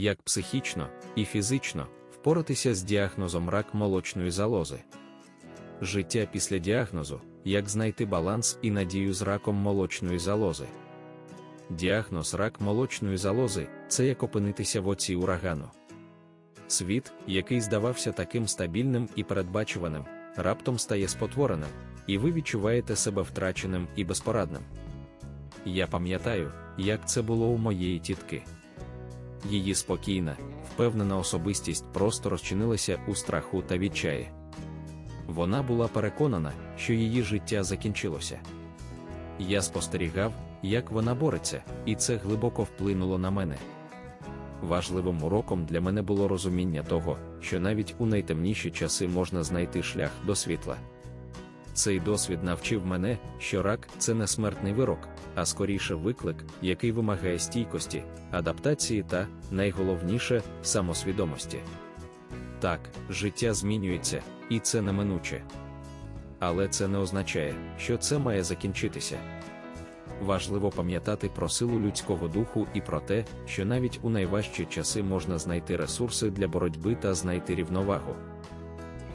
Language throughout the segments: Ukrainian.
як психічно і фізично впоратися з діагнозом рак молочної залози. Життя після діагнозу, як знайти баланс і надію з раком молочної залози. Діагноз рак молочної залози це як опинитися в оці урагану. Світ, який здавався таким стабільним і передбачуваним, раптом стає спотвореним, і ви відчуваєте себе втраченим і безпорадним. Я пам'ятаю, як це було у моєї тітки. Її спокійна, впевнена особистість просто розчинилася у страху та відчаї. Вона була переконана, що її життя закінчилося. Я спостерігав, як вона бореться, і це глибоко вплинуло на мене. Важливим уроком для мене було розуміння того, що навіть у найтемніші часи можна знайти шлях до світла. Цей досвід навчив мене, що рак це не смертний вирок, а скоріше виклик, який вимагає стійкості, адаптації та, найголовніше, самосвідомості. Так, життя змінюється, і це неминуче. Але це не означає, що це має закінчитися. Важливо пам'ятати про силу людського духу і про те, що навіть у найважчі часи можна знайти ресурси для боротьби та знайти рівновагу.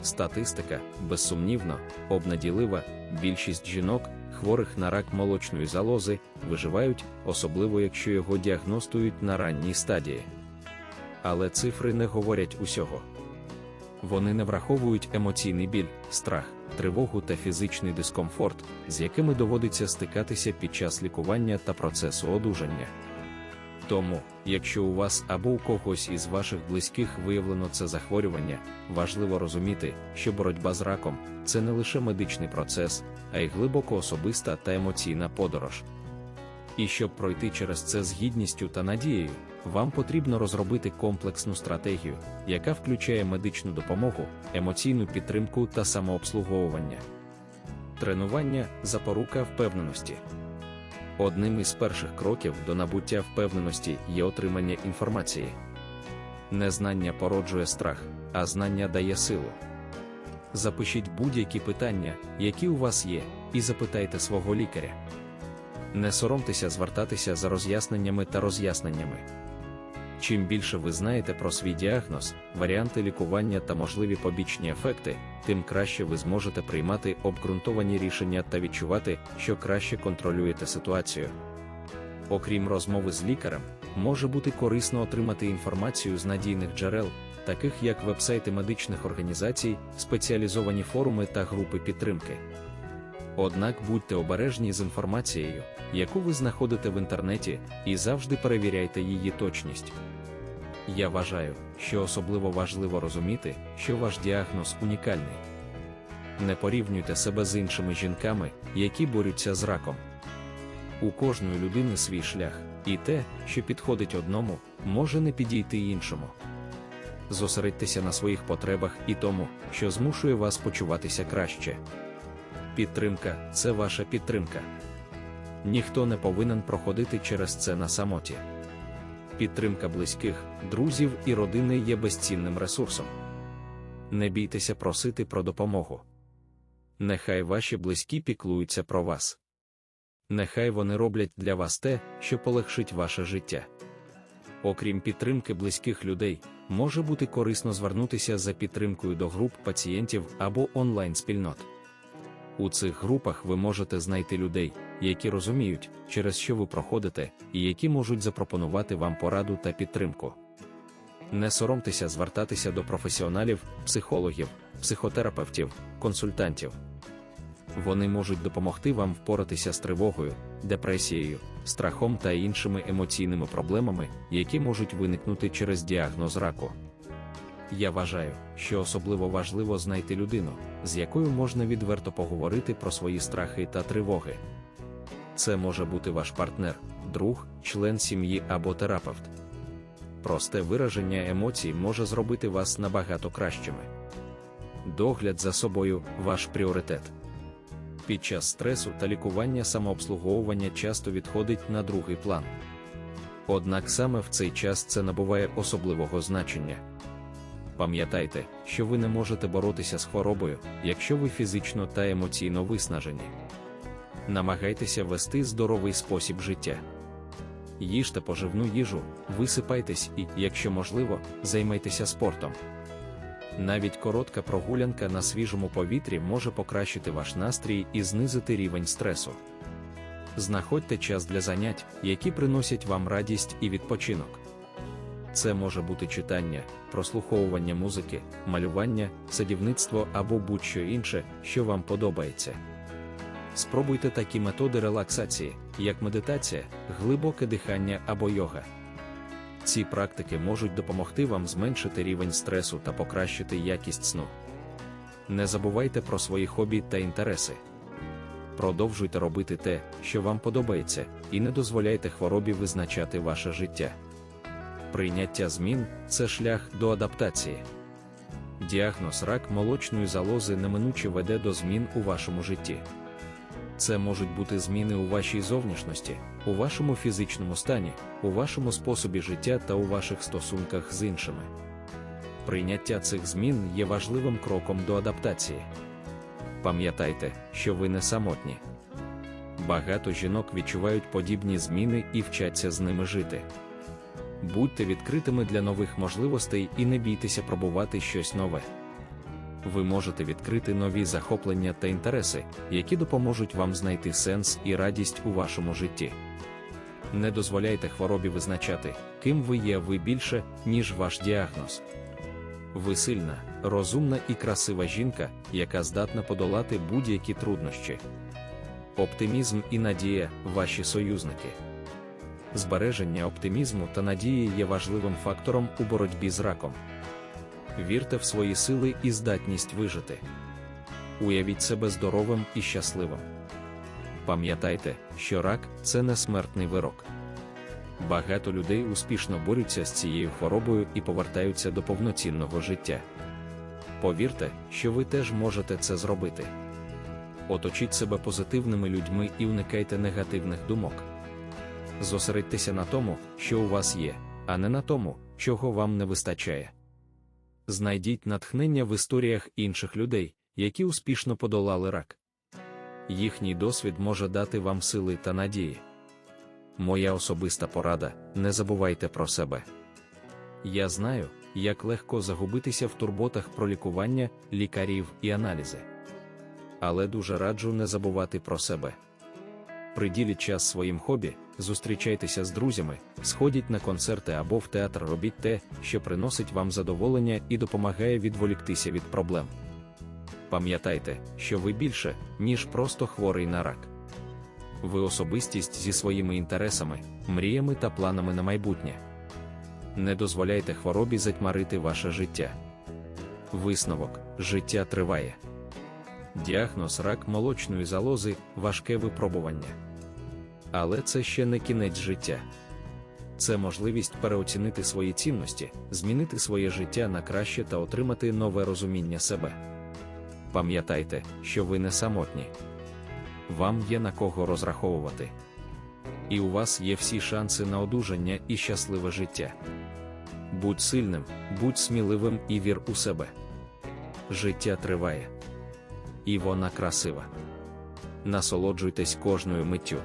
Статистика, безсумнівно, обнаділива, більшість жінок, хворих на рак молочної залози, виживають, особливо якщо його діагностують на ранній стадії. Але цифри не говорять усього. Вони не враховують емоційний біль, страх, тривогу та фізичний дискомфорт, з якими доводиться стикатися під час лікування та процесу одужання. Тому, якщо у вас або у когось із ваших близьких виявлено це захворювання, важливо розуміти, що боротьба з раком це не лише медичний процес, а й глибоко особиста та емоційна подорож. І щоб пройти через це з гідністю та надією, вам потрібно розробити комплексну стратегію, яка включає медичну допомогу, емоційну підтримку та самообслуговування. Тренування запорука впевненості. Одним із перших кроків до набуття впевненості є отримання інформації. Незнання породжує страх, а знання дає силу. Запишіть будь-які питання, які у вас є, і запитайте свого лікаря. Не соромтеся звертатися за роз'ясненнями та роз'ясненнями. Чим більше ви знаєте про свій діагноз, варіанти лікування та можливі побічні ефекти, тим краще ви зможете приймати обґрунтовані рішення та відчувати, що краще контролюєте ситуацію. Окрім розмови з лікарем, може бути корисно отримати інформацію з надійних джерел, таких як вебсайти медичних організацій, спеціалізовані форуми та групи підтримки. Однак будьте обережні з інформацією, яку ви знаходите в інтернеті, і завжди перевіряйте її точність. Я вважаю, що особливо важливо розуміти, що ваш діагноз унікальний. Не порівнюйте себе з іншими жінками, які борються з раком. У кожної людини свій шлях, і те, що підходить одному, може не підійти іншому. Зосередьтеся на своїх потребах і тому, що змушує вас почуватися краще. Підтримка це ваша підтримка. Ніхто не повинен проходити через це на самоті. Підтримка близьких, друзів і родини є безцінним ресурсом. Не бійтеся просити про допомогу. Нехай ваші близькі піклуються про вас. Нехай вони роблять для вас те, що полегшить ваше життя. Окрім підтримки близьких людей, може бути корисно звернутися за підтримкою до груп пацієнтів або онлайн-спільнот. У цих групах ви можете знайти людей, які розуміють, через що ви проходите, і які можуть запропонувати вам пораду та підтримку. Не соромтеся звертатися до професіоналів, психологів, психотерапевтів, консультантів. Вони можуть допомогти вам впоратися з тривогою, депресією, страхом та іншими емоційними проблемами, які можуть виникнути через діагноз раку. Я вважаю, що особливо важливо знайти людину, з якою можна відверто поговорити про свої страхи та тривоги. Це може бути ваш партнер, друг, член сім'ї або терапевт. Просте вираження емоцій може зробити вас набагато кращими. Догляд за собою ваш пріоритет. Під час стресу та лікування самообслуговування часто відходить на другий план. Однак саме в цей час це набуває особливого значення. Пам'ятайте, що ви не можете боротися з хворобою, якщо ви фізично та емоційно виснажені. Намагайтеся вести здоровий спосіб життя. їжте поживну їжу, висипайтесь і, якщо можливо, займайтеся спортом. Навіть коротка прогулянка на свіжому повітрі може покращити ваш настрій і знизити рівень стресу. Знаходьте час для занять, які приносять вам радість і відпочинок. Це може бути читання, прослуховування музики, малювання, садівництво або будь-що інше, що вам подобається. Спробуйте такі методи релаксації, як медитація, глибоке дихання або йога. Ці практики можуть допомогти вам зменшити рівень стресу та покращити якість сну. Не забувайте про свої хобі та інтереси. Продовжуйте робити те, що вам подобається, і не дозволяйте хворобі визначати ваше життя. Прийняття змін це шлях до адаптації. Діагноз рак молочної залози неминуче веде до змін у вашому житті. Це можуть бути зміни у вашій зовнішності, у вашому фізичному стані, у вашому способі життя та у ваших стосунках з іншими. Прийняття цих змін є важливим кроком до адаптації. Пам'ятайте, що ви не самотні. Багато жінок відчувають подібні зміни і вчаться з ними жити. Будьте відкритими для нових можливостей і не бійтеся пробувати щось нове. Ви можете відкрити нові захоплення та інтереси, які допоможуть вам знайти сенс і радість у вашому житті. Не дозволяйте хворобі визначати, ким ви є ви більше, ніж ваш діагноз. Ви сильна, розумна і красива жінка, яка здатна подолати будь-які труднощі. Оптимізм і надія ваші союзники. Збереження оптимізму та надії є важливим фактором у боротьбі з раком. Вірте в свої сили і здатність вижити. Уявіть себе здоровим і щасливим. Пам'ятайте, що рак це не смертний вирок. Багато людей успішно борються з цією хворобою і повертаються до повноцінного життя. Повірте, що ви теж можете це зробити. Оточіть себе позитивними людьми і уникайте негативних думок. Зосередьтеся на тому, що у вас є, а не на тому, чого вам не вистачає. Знайдіть натхнення в історіях інших людей, які успішно подолали рак. Їхній досвід може дати вам сили та надії. Моя особиста порада не забувайте про себе. Я знаю, як легко загубитися в турботах про лікування, лікарів і аналізи. Але дуже раджу не забувати про себе. Приділіть час своїм хобі, зустрічайтеся з друзями, сходіть на концерти або в театр робіть те, що приносить вам задоволення і допомагає відволіктися від проблем. Пам'ятайте, що ви більше, ніж просто хворий на рак. Ви особистість зі своїми інтересами, мріями та планами на майбутнє. Не дозволяйте хворобі затьмарити ваше життя. Висновок життя триває. Діагноз рак молочної залози важке випробування. Але це ще не кінець життя. Це можливість переоцінити свої цінності, змінити своє життя на краще та отримати нове розуміння себе. Пам'ятайте, що ви не самотні. Вам є на кого розраховувати. І у вас є всі шанси на одужання і щасливе життя. Будь сильним, будь сміливим і вір у себе. Життя триває. І вона красива. Насолоджуйтесь кожною миттю.